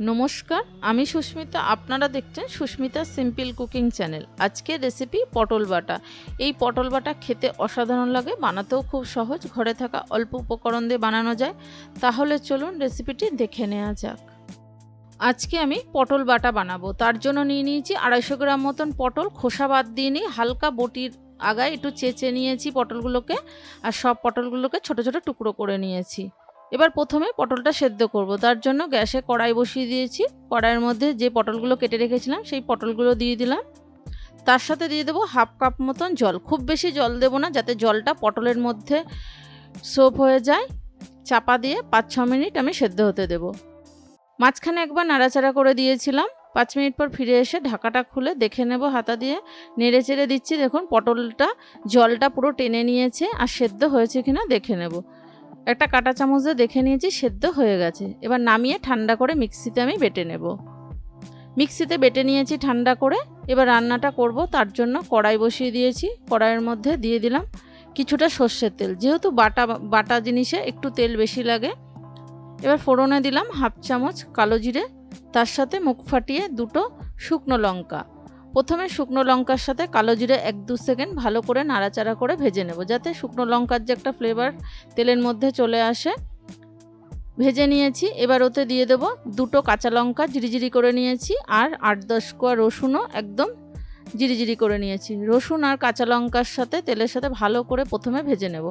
নমস্কার, আমি সুস্মিতা। আপনারা দেখছেন সুস্মিতা সিম্পল কুকিং চ্যানেল। আজকে রেসিপি পটল বাটা। এই পটল বাটা খেতে অসাধারণ লাগে, বানাতেও খুব সহজ, ঘরে থাকা অল্প উপকরণ দিয়ে বানানো যায়। তাহলে চলুন রেসিপিটি দেখে নেওয়া যাক। আজকে আমি পটল বাটা বানাবো। তার জন্য নিয়ে নিয়েছি আড়াইশো গ্রাম মতন পটল। খোসা বাদ দিয়ে নিই হালকা বটির আগায় একটু চেঁচে নিয়েছি পটলগুলোকে। আর সব পটলগুলোকে ছোট ছোট টুকরো করে নিয়েছি। এবার প্রথমে পটলটা সেদ্ধ করব। তার জন্য গ্যাসে কড়াই বসিয়ে দিয়েছি। কড়াইয়ের মধ্যে যে পটলগুলো কেটে রেখেছিলাম, সেই পটলগুলো দিয়ে দিলাম। তার সাথে দিয়ে দেবো হাফ কাপ মতন জল। খুব বেশি জল দেবো না, যাতে জলটা পটলের মধ্যে সোপ হয়ে যায়। চাপা দিয়ে পাঁচ ছ মিনিট আমি সেদ্ধ হতে দেব। মাঝখানে একবার নাড়াচাড়া করে দিয়েছিলাম। পাঁচ মিনিট পর ফিরে এসে ঢাকাটা খুলে দেখে নেব হাতা দিয়ে। নেড়ে চেড়ে দিচ্ছি, দেখুন পটলটা জলটা পুরো টেনে নিয়েছে। আর সেদ্ধ হয়েছে কিনা দেখে নেব। একটা কাঁটা চামচ দিয়ে দেখে নিয়েছি সেদ্ধ হয়ে গেছে। এবার নামিয়ে ঠান্ডা করে মিক্সিতে আমি বেটে নেব। মিক্সিতে বেটে নিয়েছি ঠান্ডা করে। এবার রান্নাটা করব, তার জন্য কড়াই বসিয়ে দিয়েছি। কড়াইয়ের মধ্যে দিয়ে দিলাম কিছুটা সর্ষের তেল। যেহেতু বাটা বাটা জিনিসে একটু তেল বেশি লাগে, এবার ফোড়নে দিলাম হাফ চামচ কালো জিরে, তার সাথে মুখ ফাটিয়ে দুটো শুকনো লঙ্কা। প্রথমে শুকনো লঙ্কার সাথে কালো জিরে এক দু সেকেন্ড ভালো করে নাড়াচাড়া করে ভেজে নেব, যাতে শুকনো লঙ্কার যে একটা ফ্লেভার তেলের মধ্যে চলে আসে। ভেজে নিয়েছি, এবার ওতে দিয়ে দেব দুটো কাঁচা লঙ্কা জিরিজিরি করে নিয়েছি আর আট দশ কোয়া রসুনও একদম জিরিজিরি করে নিয়েছি। রসুন আর কাঁচা লঙ্কার সাথে তেলের সাথে ভালো করে প্রথমে ভেজে নেব।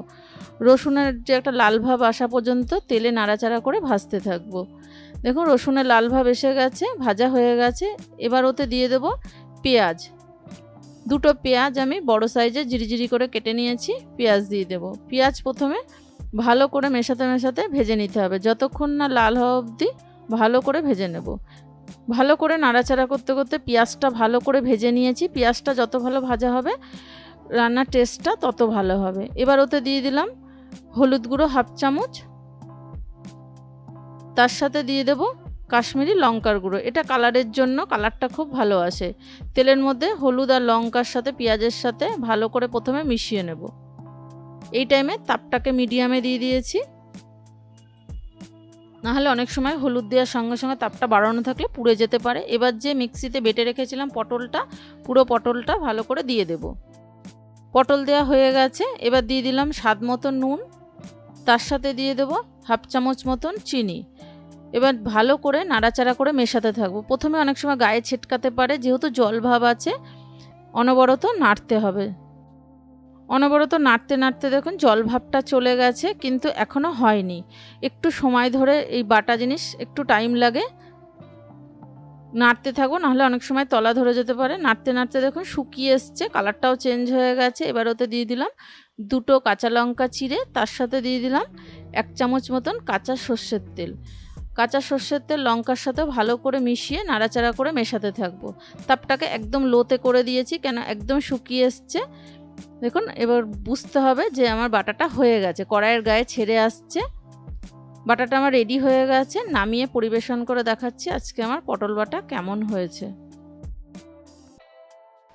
রসুনের যে একটা লাল ভাব আসা পর্যন্ত তেলে নাড়াচাড়া করে ভাজতে থাকব। দেখুন রসুনের লাল ভাব এসে গেছে, ভাজা হয়ে গেছে, এবার ওতে দিয়ে দেব পেঁয়াজ। দুটো পেঁয়াজ আমি বড় সাইজে জিরিজিরি করে কেটে নিয়েছি, পেঁয়াজ দিয়ে দেব। পেঁয়াজ প্রথমে ভালো করে মেশাতে মেশাতে ভেজে নিতে হবে। যতক্ষণ না লাল হওয়া অবধি ভালো করে ভেজে নেব। ভালো করে নাড়াচাড়া করতে করতে পেঁয়াজটা ভালো করে ভেজে নিয়েছি। পেঁয়াজটা যত ভালো ভাজা হবে, রান্নার টেস্টটা তত ভালো হবে। এবার ওতে দিয়ে দিলাম হলুদ গুঁড়ো হাফ চামচ। তার সাথে দিয়ে দেব কাশ্মীরি লঙ্কার গুঁড়ো। এটা কালারের জন্য কালারটা খুব ভালো আসে। তেলের মধ্যে হলুদ আর লঙ্কার সাথে, পেঁয়াজের সাথে ভালো করে প্রথমে মিশিয়ে নেব। এই টাইমে তাপটাকে মিডিয়ামে দিয়ে দিয়েছি। নাহলে অনেক সময় হলুদ দেওয়ার সঙ্গে সঙ্গে তাপটা বাড়ানো থাকলে পুড়ে যেতে পারে। এবার যে মিক্সিতে বেটে রেখেছিলাম পটলটা, পুরো পটলটা ভালো করে দিয়ে দেব। পটল দেওয়া হয়ে গেছে। এবার দিয়ে দিলাম স্বাদ মতো নুন। তার সাথে দিয়ে দেব হাফ চামচ মতন চিনি। এবার ভালো করে নাড়াচাড়া করে মেশাতে থাকব। প্রথমে অনেক সময় গায়ে ছিটকাতে পারে, যেহেতু জল ভাব আছে, অনবরত নাড়তে হবে। অনবরত নাড়তে নাড়তে দেখুন জল ভাবটা চলে গেছে, কিন্তু এখনও হয়নি। একটু সময় ধরে এই বাটা জিনিস, একটু টাইম লাগে। নাড়তে থাকব, নাহলে অনেক সময় তলা ধরে যেতে পারে। নাড়তে নাড়তে দেখুন শুকিয়ে এসছে, কালারটাও চেঞ্জ হয়ে গেছে। এবার ওতে দিয়ে দিলাম দুটো কাঁচা লঙ্কা চিড়ে তার সাথে দিয়ে দিলাম এক চামচ মতন কাঁচা সর্ষের তেল। কাঁচা সর্ষের তেল লঙ্কার সাথে ভালো করে মিশিয়ে নাড়াচাড়া করে মেশাতে থাকব। তাপটাকে একদম লোতে করে দিয়েছি, কেন একদম শুকিয়ে এসছে। দেখুন, এবার বুঝতে হবে যে আমার বাটাটা হয়ে গেছে, কড়াইয়ের গায়ে ছেড়ে আসছে। বাটাটা আমার রেডি হয়ে গেছে, নামিয়ে পরিবেশন করে দেখাচ্ছি আজকে আমার পটল বাটা কেমন হয়েছে।